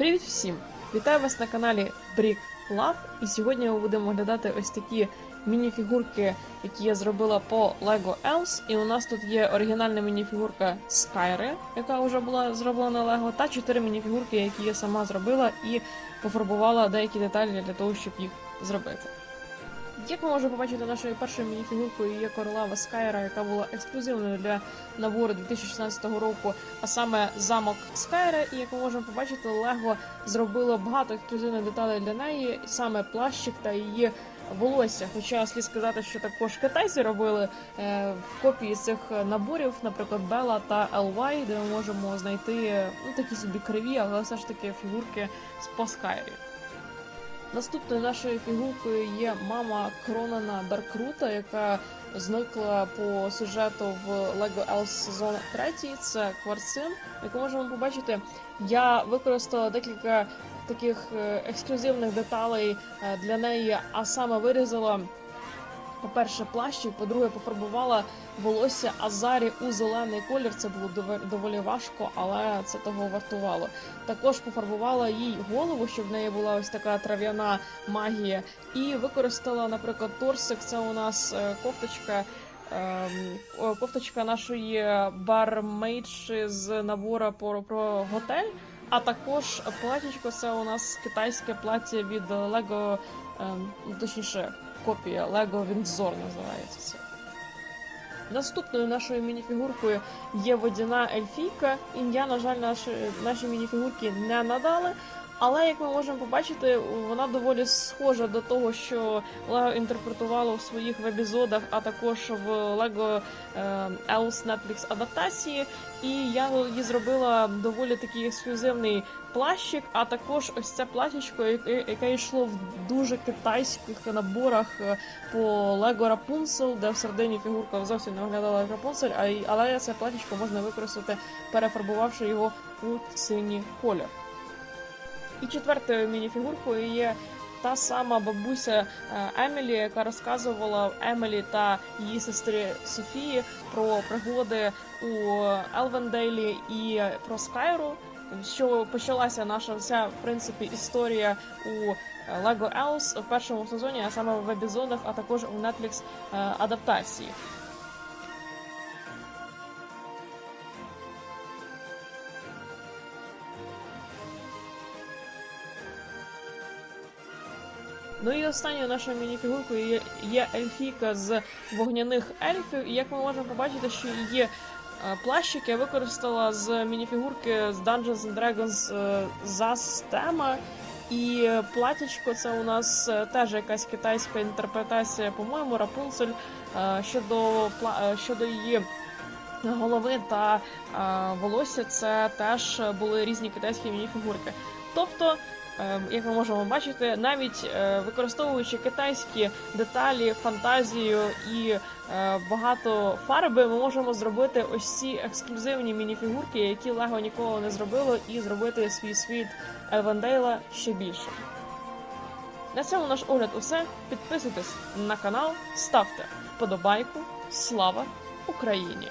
Привіт всім! Вітаю вас на каналі Brick Love. І сьогодні ми будемо оглядати ось такі мініфігурки, які я зробила по Lego Elves. І у нас тут є оригінальна мініфігурка Skyre, яка вже була зроблена Lego, та чотири мініфігурки, які я сама зробила і пофарбувала деякі деталі для того, щоб їх зробити. Як ми можемо побачити, нашою першою мініфігуркою є королева Скайра, яка була ексклюзивною для набору 2016 року, а саме замок Скайра. І як ми можемо побачити, Лего зробило багато ексклюзивних деталей для неї, саме плащик та її волосся. Хоча слід сказати, що також китайці робили е, копії цих наборів, наприклад, Бела та LY, де ми можемо знайти ну такі собі криві, але все ж таки фігурки з по Скайрі. Наступною нашою фігуркою є мама Кронана Даркрута, яка зникла по сюжету в LEGO Elves сезон 3. Це кварцин. яку можемо побачити, я використала декілька таких е, ексклюзивних деталей е, для неї, а саме вирізала. По-перше, плащик, по-друге, пофарбувала волосся Азарі у зелений колір. Це було доволі важко, але це того вартувало. Також пофарбувала їй голову, щоб в неї була ось така трав'яна магія. І використала, наприклад, торсик. Це у нас е, кофточка. ем, Кофточка нашої бармейдші з набору про, про готель. А також платічко це у нас китайське плаття від Lego, ем, точніше, копія Лего Віндзор називається це. Наступною нашою мініфігуркою є водяна ельфійка. Ім'я, на жаль, наші, наші мініфігурки не надали. Але як ми можемо побачити, вона доволі схожа до того, що Лего інтерпретувало в своїх вебізодах, а також в Lego е, Elves Netflix адаптації. І я її зробила доволі такий ексклюзивний плащик, а також ось це платічко, яке, йшло в дуже китайських наборах е, по Lego Rapunzel, де всередині фігурка зовсім не виглядала як й- але це платічко можна використати, перефарбувавши його у синій колір. І четвертою мініфігуркою є та сама бабуся е, Емілі, яка розказувала Емілі та її сестрі Софії про пригоди у Елвендейлі і про Скайру. Що почалася наша вся в принципі історія у е, Lego Elves в першому сезоні, а саме в епізодах, а також у Netflix е, адаптації. Ну і останньою нашою мініфігуркою є, є ельфійка з вогняних ельфів. І як ми можемо побачити, що її е, плащик я використала з мініфігурки з Dungeons and Dragons е, стема. І е, платічко це у нас теж якась китайська інтерпретація, по-моєму, Рапунцель щодо пла- щодо її голови та волосся. Це теж були різні китайські мініфігурки. Тобто, як ми можемо бачити, навіть е, використовуючи китайські деталі, фантазію і е, багато фарби, ми можемо зробити ось ці ексклюзивні мініфігурки, які Лего ніколи не зробило, і зробити свій світ Елвендейла ще більше. На цьому наш огляд усе. Підписуйтесь на канал, ставте вподобайку. Слава Україні!